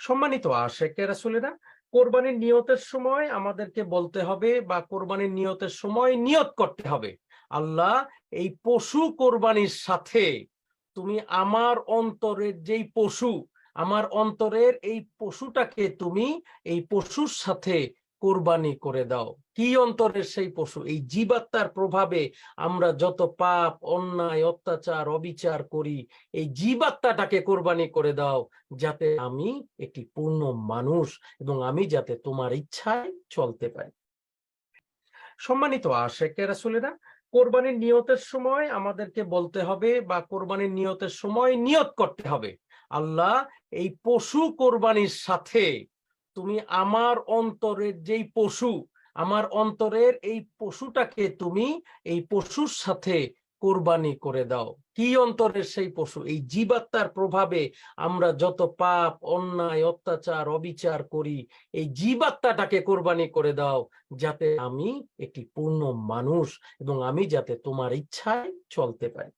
সম্মানিত আশেকের রাসুলেরা, কোরবানির নিয়তের সময় আমাদেরকে বলতে হবে বা কোরবানির নিয়তের সময় নিয়ত করতে হবে। আল্লাহ, এই পশু কোরবানির সাথে তুমি আমার অন্তরের যেই পশু, আমার অন্তরের এই পশুটাকে তুমি এই পশুর সাথে কোরবানি করে দাও। কি অন্তরের সেই পশু? এই জীবাত্মার প্রভাবে আমরা যত পাপ, অন্যায়, অত্যাচার, অবিচার করি, এই জীবাত্মাটাকে কোরবানি করে দাও যাতে আমি একটি পূর্ণ মানুষ এবং আমি যাতে তোমার ইচ্ছায় চলতে পারি। সম্মানিত আশেকের রাসূলেরা, কোরবানির নিয়তের সময় আমাদেরকে বলতে হবে বা কোরবানির নিয়তের সময় নিয়ত করতে হবে। আল্লাহ এই পশু কোরবানির সাথে তুমি আমার অন্তরের যেই পশু, আমার অন্তরের এই পশুটাকে তুমি এই পশুর সাথে কোরবানি করে দাও। কি অন্তরের সেই পশু? এই জীবাত্মার প্রভাবে আমরা যত পাপ, অন্যায়, অত্যাচার, অবিচার করি, এই জীবাত্মাটাকে কোরবানি করে দাও যাতে আমি একটি পূর্ণ মানুষ এবং আমি যাতে তোমার ইচ্ছায় চলতে পারি।